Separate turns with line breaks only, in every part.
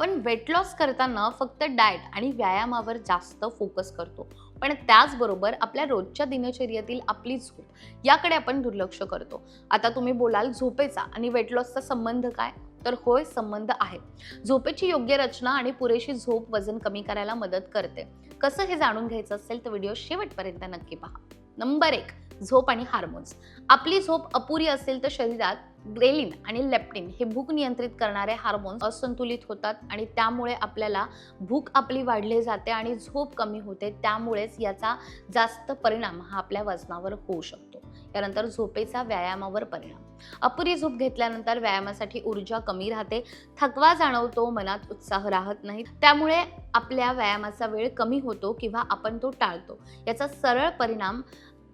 आपण weight loss करताना फक्त डाएट आणि व्यायामावर जास्त फोकस करतो. पण त्याचबरोबर आपल्या रोजच्या दिनचर्यातील आपली झोप याकडे आपण दुर्लक्ष करतो. आता तुम्ही बोलाल झोपेचा आणि वेट लॉसचा संबंध काय? तर होय संबंध आहे. झोपेची योग्य रचना आणि पुरेशी झोप वजन कमी करायला मदत करते. कसं हे जाणून घ्यायचं असेल तर व्हिडिओ शेवटपर्यंत नक्की पहा. नंबर एक झोप आणि हार्मोन्स. आपली झोप अपुरी असेल तर शरीरात ग्रेलिन आणि लेप्टिन हे भूक नियंत्रित करणारे हार्मोन्स असंतुलित होतात आणि त्यामुळे आपल्याला भूक आपली वाढली जाते आणि झोप कमी होते. त्यामुळेच याचा जास्त परिणाम हा आपल्या वजनावर होऊ शकतो. यानंतर झोपेचा व्यायामावर परिणाम. अपुरी झोप घेतल्यानंतर व्यायामासाठी ऊर्जा कमी राहते. थकवा जाणवतो मनात उत्साह राहत नाही. त्यामुळे आपल्या व्यायामाचा वेळ कमी होतो किंवा आपण तो टाळतो. याचा सरळ परिणाम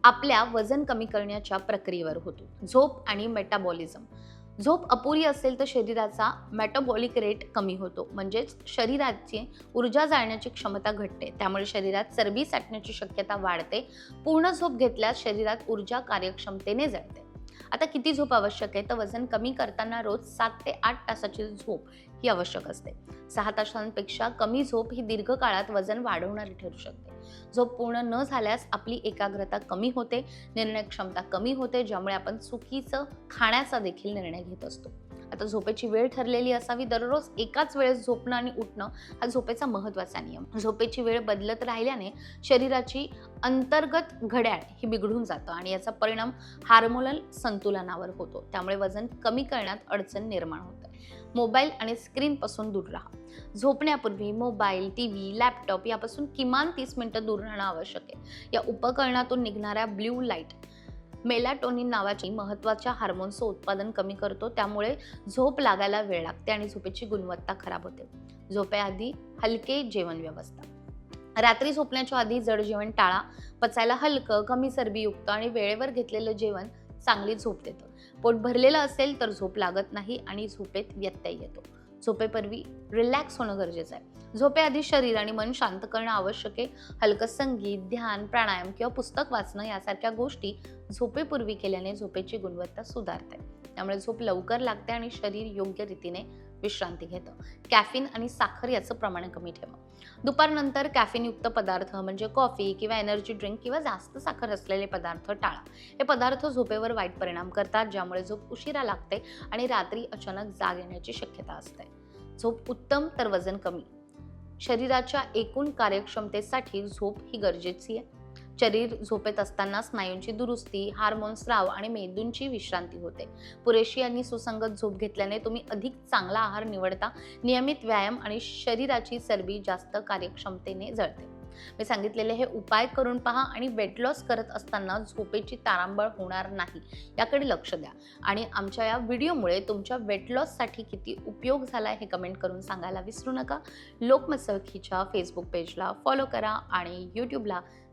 आपल्या वजन कमी करण्याच्या प्रक्रियेवर होतो. झोप आणि मेटाबॉलिझम झोप अपुरी असेल तर शरीराचा मेटाबॉलिक रेट कमी होतो. म्हणजेच शरीराची ऊर्जा जाळण्याची क्षमता घटते. त्यामुळे शरीरात चरबी साठण्याची शक्यता वाढते. पूर्ण झोप घेतल्यास शरीरात ऊर्जा कार्यक्षमतेने जळते. आता किती झोप आवश्यक आहे? तर वजन कमी करताना रोज सात ते आठ तासाची झोप ही आवश्यक असते. सहा तासांपेक्षा कमी झोप ही दीर्घकाळात वजन वाढवणारी ठरू शकते. झोप पूर्ण न झाल्यास आपली एकाग्रता कमी होते निर्णय क्षमता कमी होते ज्यामुळे आपण चुकीचं खाण्याचा देखील निर्णय घेत असतो. आता झोपेची वेळ ठरलेली असावी दररोज एकाच वेळेस झोपणं आणि उठणं हा झोपेचा महत्त्वाचा नियम. झोपेची वेळ बदलत राहिल्याने शरीराची अंतर्गत घड्याळ ही बिघडून जातं आणि याचा परिणाम हार्मोनल संतुलनावर होतो. त्यामुळे वजन कमी करण्यात अडचण निर्माण होते. मोबाईल आणि स्क्रीनपासून दूर राहा. झोपण्यापूर्वी मोबाईल टी व्ही लॅपटॉप यापासून किमान तीस मिनटं दूर राहणं आवश्यक आहे. या उपकरणातून निघणाऱ्या ब्ल्यू लाइट मेलाटोनिन नावाची महत्त्वाच्या हार्मोन्सचं उत्पादन कमी करतो त्यामुळे झोप लागायला वेळ लागते आणि झोपेची गुणवत्ता खराब होते. झोपेआधी हलके जेवण व्यवस्था. रात्री झोपण्याच्या आधी जड जेवण टाळा पचायला हलकं कमी चरबीयुक्त आणि वेळेवर घेतलेलं जेवण चांगली झोप देतं. पोट भरलेलं असेल तर झोप लागत नाही आणि झोपेत व्यत्यय येतो. झोपेपूर्वी रिलॅक्स होणं गरजेचं आहे. झोपेआधी शरीर आणि मन शांत करणं आवश्यक आहे. हलकं संगीत ध्यान प्राणायाम किंवा पुस्तक वाचणं यासारख्या गोष्टी झोपेपूर्वी केल्याने झोपेची गुणवत्ता सुधारते. त्यामुळे झोप लवकर लागते आणि शरीर योग्य रीतीने विश्रांती घेतं. कॅफिन आणि साखर याचं प्रमाण कमी ठेवा. दुपारनंतर कॅफिनयुक्त पदार्थ म्हणजे कॉफी किंवा एनर्जी ड्रिंक किंवा जास्त साखर असलेले पदार्थ टाळा. हे पदार्थ झोपेवर वाईट परिणाम करतात ज्यामुळे झोप उशिरा लागते आणि रात्री अचानक जाग येण्याची शक्यता असते. झोप उत्तम तर वजन कमी. शरीराच्या एकूण कार्यक्षमतेसाठी झोप ही गरजेची आहे. शरीर झोपेत असताना स्नायूंची दुरुस्ती हार्मोन स्राव आणि मेंदूंची विश्रांती होते. पुरेशी आणि सुसंगत झोप घेतल्याने तुम्ही अधिक चांगला आहार निवडता. नियमित व्यायाम आणि शरीराची चरबी जास्त कार्यक्षमतेने जळते. मी सांगितलेले हे उपाय करून पहा आणि वेट लॉस करत असताना झोपेची तारांबळ होणार नाही याकडे लक्ष द्या. आणि आमच्या या व्हिडिओमुळे तुमच्या वेट लॉससाठी किती उपयोग झाला हे कमेंट करून सांगायला विसरू नका. लोकमत सखीच्या फेसबुक पेजला फॉलो करा आणि यूट्यूबला